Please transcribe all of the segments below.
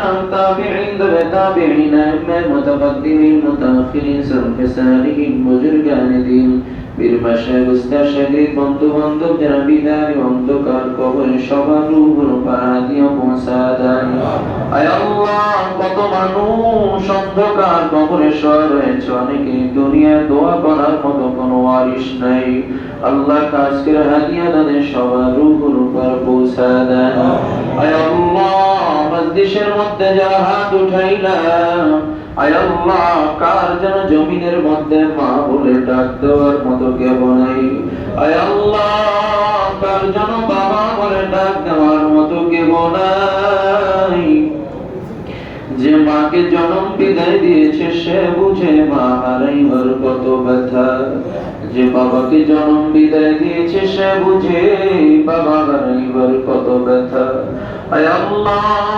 تابعين ذوي تابعين أئمة متقدمين متأخرين سلف سالكين بزرگان دين বীর মাসায় উস্তাদ বন্ধু বান্ধব যারা বিদায় অন্ধকার কবরে সবার রূপর পাহাদিয়া পৌঁছা দেয় আয় আল্লাহ কত মানুষ অন্ধকার কবরে শোয়া রয়েছে অনেকে দুনিয়ায় দোয়া করার মতো কোনো ওয়ারিশ নাই আল্লাহ কাজ করে হাদিয়া তাদের সবার রূপর উপর পৌঁছা দেয় আয় আল্লাহ মজলিসের মধ্যে যারা হাত উঠাইলাম, আয় আল্লাহ, কার যেন জমিনের মধ্যে মা বলে ডাক দেওয়ার মতো কেউ নাই। আয় আল্লাহ, কার যেন বাবা বলে ডাক দেওয়ার মতো কেউ নাই। যে মাকে জন্ম বিদায় দিয়েছে, সে বুঝে মা হারাই হারাইবার কত ব্যথা। যে বাবাকে জন্ম বিদায় দিয়েছে, সে বুঝে বাবা হারাই হারাইবার কত ব্যথা। আয় আল্লাহ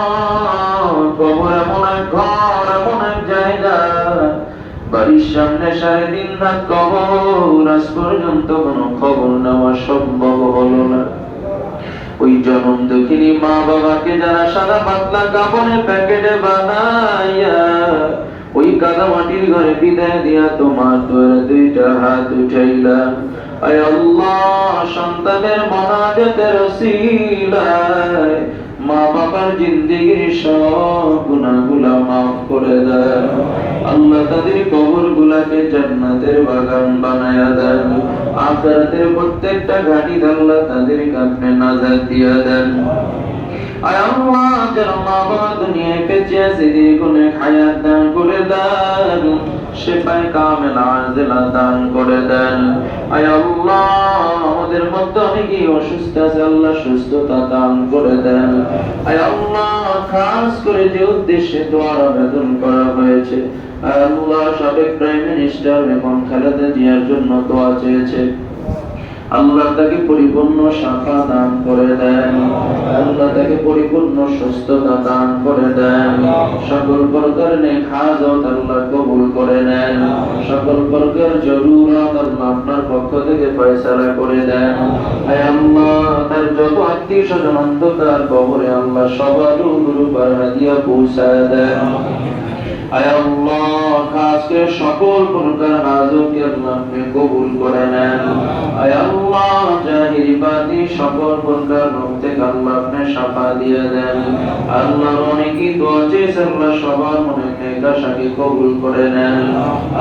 বাড়ির সামনে সাড়ে রাত কবর, আজ পর্যন্ত কোনো খবর নেওয়া সম্ভব হলো না। ওই জনম মা বাবাকে যারা পাতলা প্যাকেটে বানাইয়া ওই কাদা মাটির ঘরে বিদায় দিয়া তোমার তোর দুইটা হাত উঠাইলা। আয় আল্লাহ, সন্তানের মনাজতের ওসিলায় মা বাবার জিন্দিগির সব গুনাহগুলা মাফ করে দেন আল্লাহ তাদের কবর গুলাকে জান্নাতের বাগান বানায়া দেন। আখেরাতের প্রত্যেকটা ঘাটি আল্লাহ তাদেরকে আপনি নাজাত দিয়া দেন। আয় আমাদের মধ্যে অনেকেই অসুস্থ আছে, আল্লাহ সুস্থতা দান করে দেন। আয় আল্লাহ খাস করে যে উদ্দেশ্যে দোয়ার আবেদন করা হয়েছে। আল্লাহ সাবেক প্রাইম মিনিস্টার এবং খালেদা জিয়ার জন্য দোয়া চেয়েছে। আল্লাহ তাকে পরিপূর্ণ শাখা দান করে দেন। আল্লাহ তাকে পরিপূর্ণ সুস্থতা দান করে দেন। সকল প্রকার নেক আল্লাহ কবুল করে নেন। সকল প্রকার জরুরত আল্লাহ আপনার পক্ষ থেকে ফয়সালা করে দেন। আয় আল্লাহ, তার যত আত্মীয় স্বজন অন্ধকার কবরে আল্লাহ সবার গুরু হাদিয়া পৌঁছায় দেন। আয় আল্লাহ খাস সকল প্রকার আল্লাহ আপনি কবুল করে নেন। আয়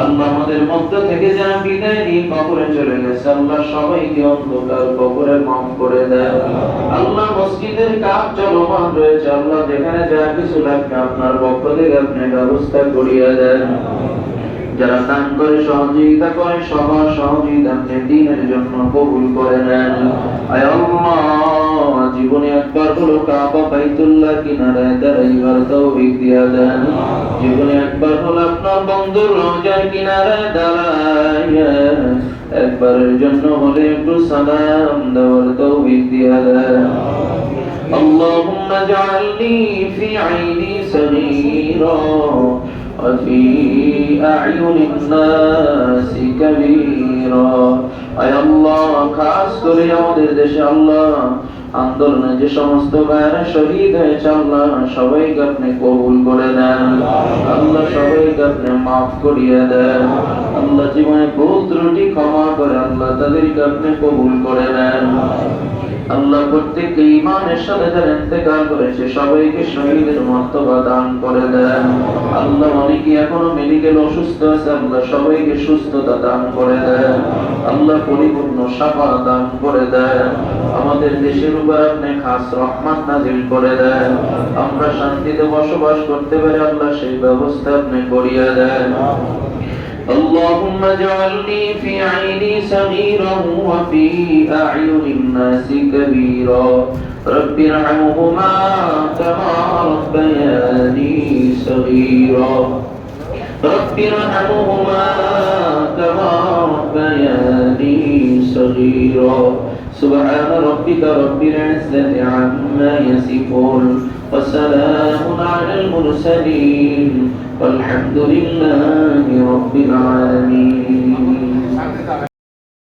আল্লাহ আমাদের মধ্য থেকে যারা বিদায় নিয়ে কবরে চলে গেছে, আল্লাহ সবাইকে অন্ধকার কবরে মাফ করে দেন। আল্লাহ মসজিদের কাজ চলমান রয়েছে, আল্লাহ যেখানে যা কিছু লাগবে আপনার পক্ষ থেকে আপনি ব্যবস্থা করিয়া দেন। যারা দান করে সহযোগিতা করে সবার সহযোগিতা আপনি দিনের জন্য কবুল করে নেন আয় আল্লাহ জীবনে একবার হলো কাবা বাইতুল্লাহ কিনারায় দাঁড়াইবার তৌফিক দিয়া দেন জীবনে একবার হলো আপনার বন্ধুর রোজার কিনারায় দাঁড়াইয়া একবারের জন্য হলে একটু সালাম দেওয়ার তৌফিক দিয়া দেন اللهم اجعلني في عيني صغيرا وفي أعين الناس كبيرا أي الله খাস করে আমাদের দেশে আল্লাহ আন্দোলনে যে সমস্ত গায়েরা শহীদ হয়েছে আল্লাহ সবাইকে আপনি কবুল করে দেন আল্লাহ সবাইকে আপনি মাফ করিয়ে দেন আল্লাহ জীবনে ভুল ত্রুটি ক্ষমা করে আল্লাহ তাদেরকে আপনি কবুল করে নেন আল্লাহ প্রত্যেককে ইমানের সাথে যারা ইন্তেকাল করেছে, সবাইকে শহীদের মর্তবা দান করে দেন। আল্লাহ অনেকে এখনও মেডিকেল অসুস্থ আছে, আল্লাহ সবাইকে সুস্থতা দান করে দেন। আল্লাহ পরিপূর্ণ সাফা দান করে দেন। আমাদের দেশের উপর আপনি খাস রহমান নাজিল করে দেন। আমরা শান্তিতে বসবাস করতে পারি আল্লাহ সেই ব্যবস্থা আপনি করিয়ে দেন। اللهم اجعلني في عيني صغيرا وفي أعين الناس كبيرا. رب ارحمهما كما ربياني صغيرا. رب ارحمهما كما ربياني صغيرا. سبحان ربك رب العزة عما يصفون وسلام على المرسلين والحمد لله رب العالمين.